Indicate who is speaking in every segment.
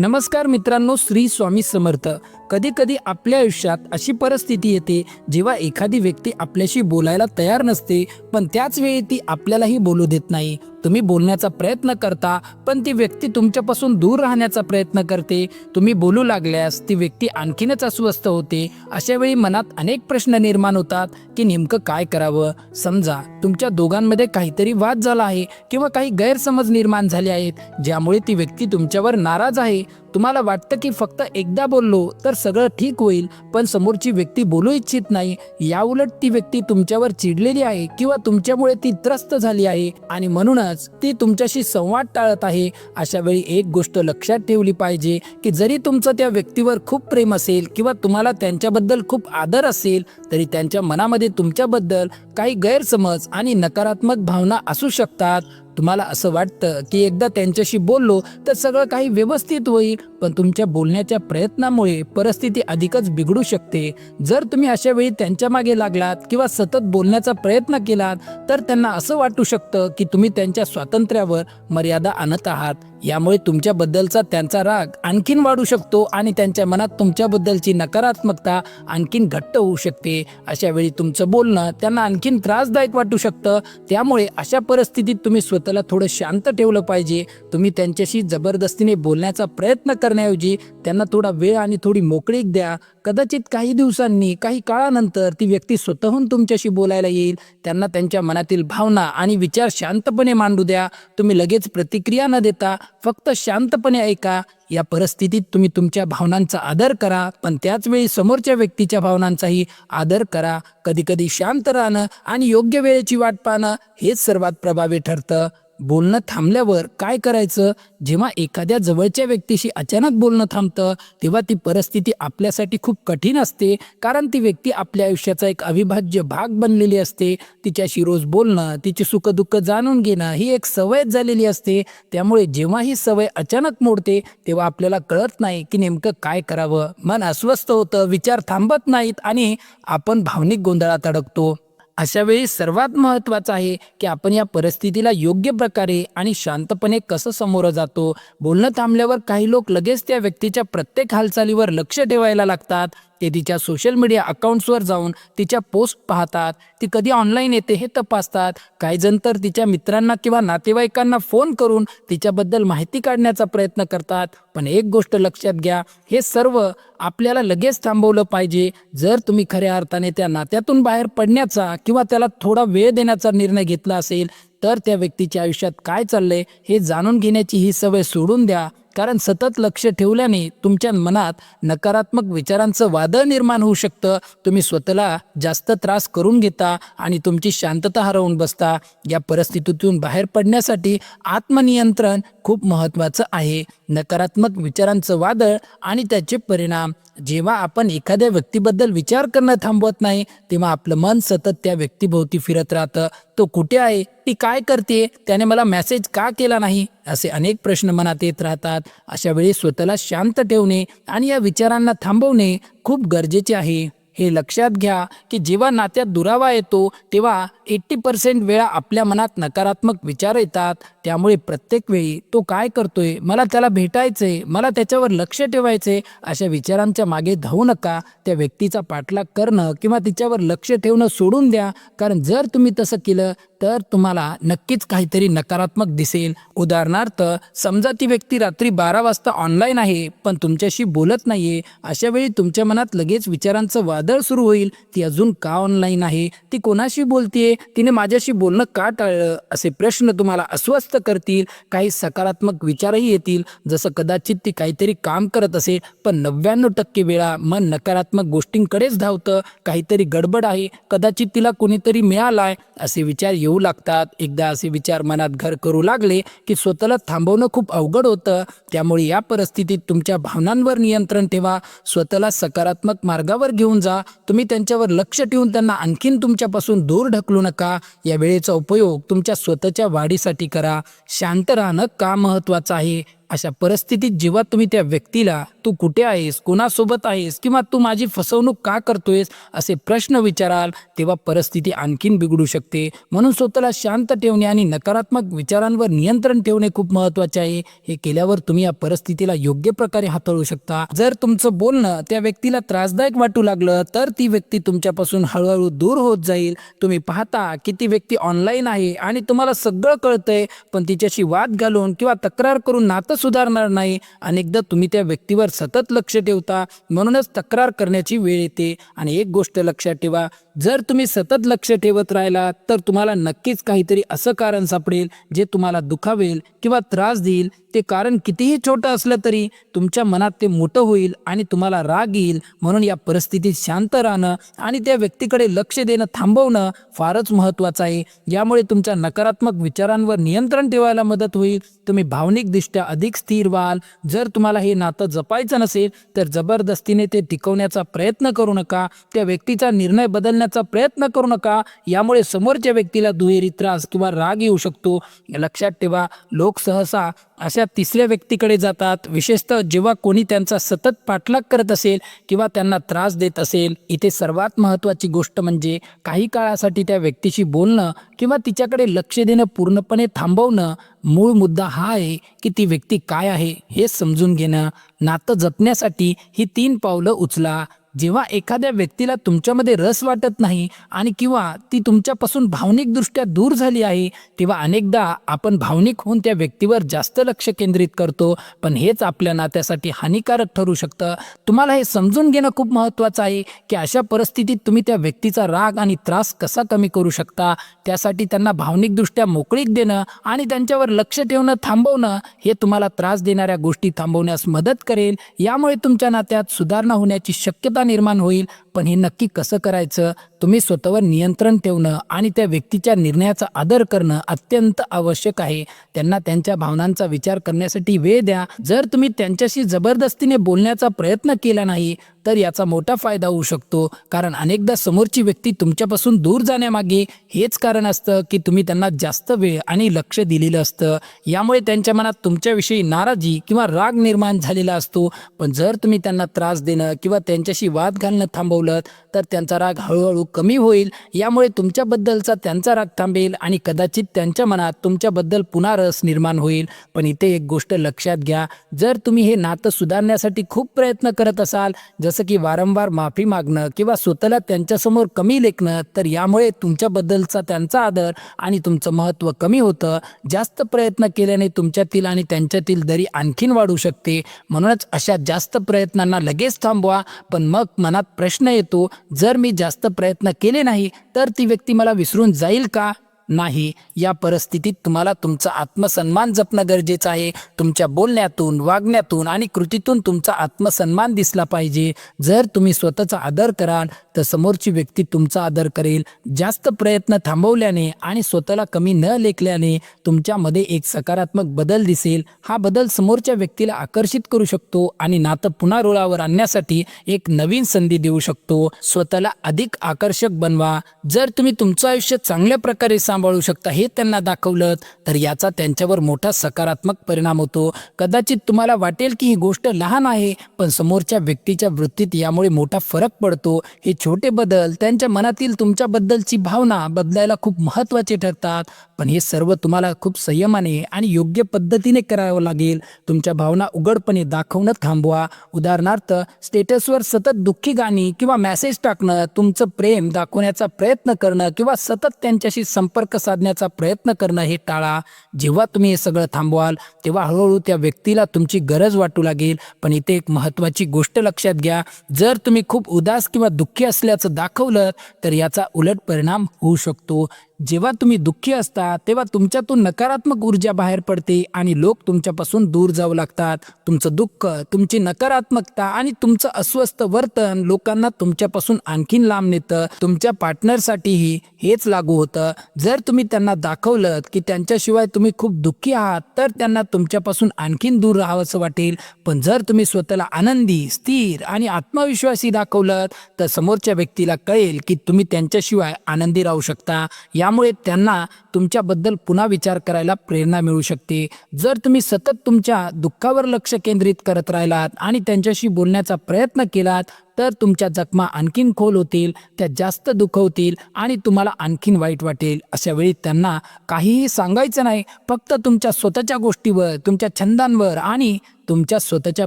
Speaker 1: नमस्कार मित्रांनो श्री स्वामी समर्थ. कधी कधी आपल्या आयुष्यात अशी परिस्थिती येते जेव्हा एखादी व्यक्ती आपल्याशी बोलायला तयार नसते पण त्याच वेळी ती आपल्यालाही बोलू देत नाही. तुम्ही बोलण्याचा प्रयत्न करता पण ती व्यक्ती तुमच्यापासून दूर राहण्याचा प्रयत्न करते. तुम्ही बोलू लागल्यास ती व्यक्ती आणखीनच अस्वस्थ होते. अशा वेळी मनात अनेक प्रश्न निर्माण होतात की नेमकं काय करावं? समजा तुमच्या दोघांमध्ये काहीतरी वाद झाला आहे किंवा काही गैरसमज निर्माण झाले आहेत ज्यामुळे ती व्यक्ती तुमच्यावर नाराज आहे. तुम्हाला वाटतं की फक्त एकदा बोललो तर सगळं ठीक होईल पण समोरची व्यक्ती बोलू इच्छित नाही. याउलट ती व्यक्ती तुमच्यावर चिडलेली आहे किंवा तुमच्यामुळे ती त्रस्त झाली आहे आणि म्हणूनच ती तुमच्याशी संवाद टाळत आहे. अशा वेळी एक गोष्ट लक्षात ठेवली पाहिजे की जरी तुमचं त्या व्यक्तीवर खूप प्रेम असेल किंवा तुम्हाला त्यांच्याबद्दल खूप आदर असेल तरी त्यांच्या मनामध्ये तुमच्याबद्दल काही गैरसमज आणि नकारात्मक भावना असू शकतात. तुम्हाला असं वाटतं की एकदा त्यांच्याशी बोललो तर सगळं काही व्यवस्थित होईल पण तुमच्या बोलण्याच्या प्रयत्नामुळे परिस्थिती अधिकच बिघडू शकते. जर तुम्ही अशा वेळी त्यांच्या मागे लागलात किंवा सतत बोलण्याचा प्रयत्न केलात तर त्यांना असं वाटू शकतं की तुम्ही त्यांच्या स्वातंत्र्यावर मर्यादा आणत आहात. यामुळे तुमच्याबद्दलचा त्यांचा राग आणखीन वाढू शकतो आणि त्यांच्या मनात तुमच्याबद्दलची नकारात्मकता आणखीन घट्ट होऊ शकते. अशा वेळी तुमचं बोलणं त्यांना आणखीन त्रासदायक वाटू शकतं. त्यामुळे अशा परिस्थितीत तुम्ही स्वतःला थोडं शांत ठेवलं पाहिजे. तुम्ही त्यांच्याशी जबरदस्तीने बोलण्याचा प्रयत्न करण्याऐवजी त्यांना थोडा वेळ आणि थोडी मोकळीक द्या. कदाचित काही दिवसांनी काही काळानंतर ती व्यक्ती स्वतःहून तुमच्याशी बोलायला येईल. त्यांना त्यांच्या मनातील भावना आणि विचार शांतपणे मांडू द्या. तुम्ही लगेच प्रतिक्रिया न देता फक्त शांतपणे ऐका. या परिस्थितीत तुम्ही तुमच्या भावनांचा आदर करा. पण त्याचवेळी समोरच्या व्यक्तीच्या भावनांचाही आदर करा. कधीकधी शांत राहणं आणि योग्य वेळेची वाट पाहणं हेच सर्वात प्रभावी ठरतं. बोलणं थांबल्यावर काय करायचं? जेव्हा एखाद्या जवळच्या व्यक्तीशी अचानक बोलणं थांबतं तेव्हा ती परिस्थिती आपल्यासाठी खूप कठीण असते. कारण ती व्यक्ती आपल्या आयुष्याचा एक अविभाज्य भाग बनलेली असते. तिच्याशी रोज बोलणं तिची सुखदुःख जाणून घेणं ही एक सवयच झालेली असते. त्यामुळे जेव्हा ही सवय अचानक मोडते तेव्हा आपल्याला कळत नाही की नेमकं काय करावं. मन अस्वस्थ होतं विचार थांबत नाहीत आणि आपण भावनिक गोंधळात अडकतो. अशा वेळी सर्वात महत्त्वाचं आहे की आपण या परिस्थितीला योग्य प्रकारे आणि शांतपणे कसं समोरं जातो? बोलणं थांबल्यावर काही लोक लगेच त्या व्यक्तीच्या प्रत्येक हालचालीवर लक्ष ठेवायला लागतात. ते तिच्या सोशल मीडिया अकाउंट्सवर जाऊन तिच्या पोस्ट पाहतात. ती कधी ऑनलाईन येते हे तपासतात. काही जण तर तिच्या मित्रांना किंवा नातेवाईकांना फोन करून तिच्याबद्दल माहिती काढण्याचा प्रयत्न करतात. पण एक गोष्ट लक्षात घ्या हे सर्व आपल्याला लगेच थांबवलं पाहिजे. जर तुम्ही खऱ्या अर्थाने त्या नात्यातून बाहेर पडण्याचा किंवा त्याला थोडा वेळ देण्याचा निर्णय घेतला असेल तर त्या व्यक्तीच्या आयुष्यात काय चाललंय हे जाणून घेण्याची ही सवय सोडून द्या. कारण सतत लक्ष ठेवल्याने तुमच्या मनात नकारात्मक विचारांचं वादळ निर्माण होऊ शकतं. तुम्ही स्वतःला जास्त त्रास करून घेता आणि तुमची शांतता हरवून बसता. या परिस्थितीतून बाहेर पडण्यासाठी आत्मनियंत्रण खूप महत्त्वाचं आहे. नकारात्मक विचारांचं वादळ आणि त्याचे परिणाम. जेव्हा आपण एखाद्या व्यक्तीबद्दल विचार करणं थांबवत नाही तेव्हा आपलं मन सतत त्या व्यक्तीभोवती फिरत राहतं. तो कुठे आहे? ती काय करते? त्याने मला मेसेज का केला नाही? असे अनेक प्रश्न मनात येत राहतात. अशा वेळी स्वतःला शांत ठेवणे आणि या विचारांना थांबवणे खूप गरजेचे आहे. हे लक्षात घ्या की जेव्हा नात्यात दुरावा येतो तेव्हा एट्टी पर्सेंट वेळा आपल्या मनात नकारात्मक विचार येतात. त्यामुळे प्रत्येक वेळी तो काय करतोय मला त्याला भेटायचंय मला त्याच्यावर लक्ष ठेवायचे अशा विचारांच्या मागे धावू नका. त्या व्यक्तीचा पाठलाग करणं किंवा तिच्यावर लक्ष ठेवणं सोडून द्या. कारण जर तुम्ही तसं केलं तर तुम्हाला नक्कीच काहीतरी नकारात्मक दिसेल. उदाहरणार्थ समजा ती व्यक्ती रात्री बारा वाजता ऑनलाईन आहे पण तुमच्याशी बोलत नाहीये. अशा वेळी तुमच्या मनात लगेच विचारांचं वादळ सुरू होईल ती अजून का ऑनलाईन आहे? ती कोणाशी बोलतेय? तिने माझ्याशी बोलणं का टाळलं? असे प्रश्न तुम्हाला अस्वस्थ करतील. काही सकारात्मक विचारही येतील. जसं कदाचित ती काहीतरी काम करत असेल पण नव्याण्णव टक्के वेळा मन नकारात्मक गोष्टींकडेच धावतं. काहीतरी गडबड आहे. कदाचित तिला कोणीतरी मिळालाय. असे विचार येऊ लागतात. एकदा असे विचार मनात घर करू लागले की स्वतःला थांबवणं खूप अवघड होतं. त्यामुळे या परिस्थितीत तुमच्या भावनांवर नियंत्रण ठेवा. स्वतःला सकारात्मक मार्गावर घेऊन जा. तुम्ही त्यांच्यावर लक्ष ठेवून त्यांना आणखीन तुमच्यापासून दूर ढकलू नका. या वेळेचा उपयोग तुमच्या स्वतःच्या वाढीसाठी करा. शांत राहणं का महत्त्वाचं आहे? अशा परिस्थितीत जेव्हा तुम्ही त्या व्यक्तीला तू कुठे आहेस? कोणासोबत आहेस? किंवा तू माझी फसवणूक का करतोयस? असे प्रश्न विचाराल तेव्हा परिस्थिती आणखीन बिघडू शकते. म्हणून स्वतःला शांत ठेवणे आणि नकारात्मक विचारांवर नियंत्रण ठेवणे खूप महत्त्वाचे आहे. हे केल्यावर तुम्ही या परिस्थितीला योग्य प्रकारे हाताळू शकता. जर तुमचं बोलणं त्या व्यक्तीला त्रासदायक वाटू लागलं तर ती व्यक्ती तुमच्यापासून हळूहळू दूर होत जाईल. तुम्ही पाहता की ती व्यक्ती ऑनलाईन आहे आणि तुम्हाला सगळं कळतंय पण तिच्याशी वाद घालून किंवा तक्रार करून नातं सुधारणार नाही. अनेकदा तुम्ही त्या व्यक्तीवर सतत लक्ष ठेवता म्हणूनच तक्रार करण्याची वेळ येते. आणि एक गोष्ट लक्षात ठेवा जर तुम्ही सतत लक्ष ठेवत राहिला तर तुम्हाला नक्कीच काहीतरी असं कारण सापडेल जे तुम्हाला दुखावेल किंवा त्रास देईल. ते कारण कितीही छोटं असलं तरी तुमच्या मनात ते मोठं होईल आणि तुम्हाला राग येईल. म्हणून या परिस्थितीत शांत राहणं आणि त्या व्यक्तीकडे लक्ष देणं थांबवणं फारच महत्त्वाचं आहे. यामुळे तुमच्या नकारात्मक विचारांवर नियंत्रण ठेवायला मदत होईल. तुम्ही भावनिकदृष्ट्या अधिक स्थिर व्हाल. जर तुम्हाला हे नातं जपायचं नसेल तर जबरदस्तीने ते टिकवण्याचा प्रयत्न करू नका. त्या व्यक्तीचा निर्णय बदलण्याचा प्रयत्न करू नका. यामुळे समोरच्या व्यक्तीला दुहेरी त्रास किंवा राग येऊ शकतो. लक्षात ठेवा लोक सहसा अशा तिसऱ्या व्यक्तीकडे जातात. विशेषतः जेव्हा कोणी त्यांचा सतत पाठलाग करत असेल किंवा त्यांना त्रास देत असेल. इथे सर्वात महत्त्वाची गोष्ट म्हणजे काही काळासाठी त्या व्यक्तीशी बोलणं किंवा तिच्याकडे लक्ष देणं पूर्णपणे थांबवणं मूळ मुद्दा हा आहे की ती व्यक्ती काय आहे हे समजून घेणं. नातं जपण्यासाठी ही तीन पावलं उचला. जेव्हा एखाद्या व्यक्तीला तुमच्यामध्ये रस वाटत नाही आणि किंवा ती तुमच्यापासून भावनिकदृष्ट्या दूर झाली आहे तेव्हा अनेकदा आपण भावनिक होऊन त्या व्यक्तीवर जास्त लक्ष केंद्रित करतो. पण हेच आपल्या नात्यासाठी हानिकारक ठरू शकतं. तुम्हाला हे समजून घेणं खूप महत्त्वाचं आहे की अशा परिस्थितीत तुम्ही त्या व्यक्तीचा राग आणि त्रास कसा कमी करू शकता? त्यासाठी त्यांना भावनिकदृष्ट्या मोकळीक देणं आणि त्यांच्यावर लक्ष ठेवणं थांबवणं हे तुम्हाला त्रास देणाऱ्या गोष्टी थांबवण्यास मदत करेल. यामुळे तुमच्या नात्यात सुधारणा होण्याची शक्यता निर्माण होईल पण हे नक्की कसं करायचं? तुम्ही स्वतःवर नियंत्रण ठेवणं आणि त्या व्यक्तीच्या निर्णयाचा आदर करणं अत्यंत आवश्यक आहे. त्यांना त्यांच्या भावनांचा विचार करण्यासाठी वेळ द्या. जर तुम्ही त्यांच्याशी जबरदस्तीने बोलण्याचा प्रयत्न केला नाही तर याचा मोठा फायदा होऊ शकतो. कारण अनेकदा समोरची व्यक्ती तुमच्यापासून दूर जाण्यामागे हेच कारण असतं की तुम्ही त्यांना जास्त वेळ आणि लक्ष दिलेलं असतं. यामुळे त्यांच्या मनात तुमच्याविषयी नाराजी किंवा राग निर्माण झालेला असतो. पण जर तुम्ही त्यांना त्रास देणं किंवा त्यांच्याशी वाद घालणं थांबवलं तर त्यांचा राग हळूहळू कमी होईल यामुळे तुमच्याबद्दलचा त्यांचा राग थांबेल आणि कदाचित त्यांच्या मनात तुमच्याबद्दल पुन्हा रस निर्माण होईल. पण इथे एक गोष्ट लक्षात घ्या जर तुम्ही हे नातं सुधारण्यासाठी खूप प्रयत्न करत असाल जसं की वारंवार माफी मागणं किंवा स्वतःला त्यांच्यासमोर कमी लेखणं तर यामुळे तुमच्याबद्दलचा त्यांचा आदर आणि तुमचं महत्त्व कमी होतं. जास्त प्रयत्न केल्याने तुमच्यातील आणि त्यांच्यातील दरी आणखीन वाढू शकते. म्हणूनच अशा जास्त प्रयत्नांना लगेच थांबवा पण मग मनात प्रश्न येतो जर मी जास्त प्रयत्न प्रयत्न केले नाही तर ती व्यक्ती मला विसरून जाईल का? नाही या परिस्थितीत तुम्हाला तुमचा आत्मसन्मान जपणं गरजेचं आहे. तुमच्या बोलण्यातून वागण्यातून आणि कृतीतून तुमचा आत्मसन्मान दिसला पाहिजे. जर तुम्ही स्वतःचा आदर कराल तर समोरची व्यक्ती तुमचा आदर करेल. जास्त प्रयत्न थांबवल्याने आणि स्वतःला कमी न लेखल्याने तुमच्यामध्ये एक सकारात्मक बदल दिसेल. हा बदल समोरच्या व्यक्तीला आकर्षित करू शकतो आणि नातं पुन्हा रुळावर आणण्यासाठी एक नवीन संधी देऊ शकतो. स्वतःला अधिक आकर्षक बनवा. जर तुम्ही तुमचं आयुष्य चांगल्या प्रकारे सांभाळू शकता हे त्यांना दाखवलं. तर याचा त्यांच्यावर मोठा सकारात्मक परिणाम होतो. कदाचित तुम्हाला वाटेल की ही गोष्ट लहान आहे पण समोरच्या व्यक्तीच्या वृत्तीत यामुळे मोठा फरक पडतो. हे छोटे बदल त्यांच्या मनातील तुमच्याबद्दलची भावना बदलायला खूप महत्त्वाचे ठरतात. पण हे सर्व तुम्हाला खूप संयमाने आणि योग्य पद्धतीने करावं लागेल. तुमच्या भावना उघडपणे दाखवणं थांबवा. उदाहरणार्थ स्टेटसवर सतत दुःखी गाणी किंवा मेसेज टाकणं तुमचं प्रेम दाखवण्याचा प्रयत्न करणं किंवा सतत त्यांच्याशी संपर्क संपर्क साधण्याचा प्रयत्न करणं हे टाळा. जेव्हा तुम्ही हे सगळं थांबवाल तेव्हा हळूहळू त्या व्यक्तीला तुमची गरज वाटू लागेल. पण इथे एक महत्त्वाची गोष्ट लक्षात घ्या. जर तुम्ही खूप उदास किंवा दुःखी असल्याचं दाखवलं तर याचा उलट परिणाम होऊ शकतो. जेव्हा तुम्ही दुःखी असता तेव्हा तुमच्यातून नकारात्मक ऊर्जा बाहेर पडते आणि लोक तुमच्यापासून दूर जाऊ लागतात. तुमचं दुःख तुमची नकारात्मकता आणि तुमचं अस्वस्थ वर्तन लोकांना तुमच्यापासून आणखीन लांब नेतं. तुमच्या पार्टनरसाठीही हेच लागू होतं. जर तुम्ही त्यांना दाखवलं की त्यांच्याशिवाय तुम्ही खूप दुःखी आहात तर त्यांना तुमच्यापासून आणखीन दूर राहावंसं वाटेल. पण जर तुम्ही स्वतःला आनंदी स्थिर आणि आत्मविश्वासी दाखवलं तर समोरच्या व्यक्तीला कळेल की तुम्ही त्यांच्याशिवाय आनंदी राहू शकता. या त्यामुळे त्यांना तुमच्याबद्दल पुन्हा विचार करायला प्रेरणा मिळू शकते. जर तुम्ही सतत तुमच्या दुःखावर लक्ष केंद्रित करत राहिलात आणि त्यांच्याशी बोलण्याचा प्रयत्न केलात तर तुमच्या जखमा आणखीन खोल होतील त्या जास्त दुखवतील आणि तुम्हाला आणखीन वाईट वाटेल. अशा वेळी त्यांना काहीही सांगायचं नाही. फक्त तुमच्या स्वतःच्या गोष्टीवर तुमच्या छंदांवर आणि तुमच्या स्वतःच्या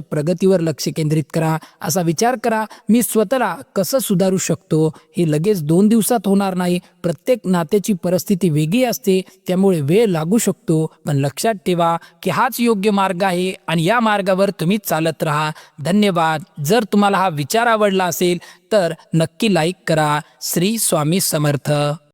Speaker 1: प्रगतीवर लक्ष केंद्रित करा. असा विचार करा मी स्वतःला कसं सुधारू शकतो हे लगेच दोन दिवसात होणार नाही. प्रत्येक नात्याची परिस्थिती वेगळी असते त्यामुळे वेळ लागू शकतो. पण लक्षात ठेवा की हाच योग्य मार्ग आहे आणि या मार्गावर तुम्ही चालत राहा. धन्यवाद. जर तुम्हाला हा विचार आवडला असेल तर नक्की लाईक करा. श्री स्वामी समर्थ.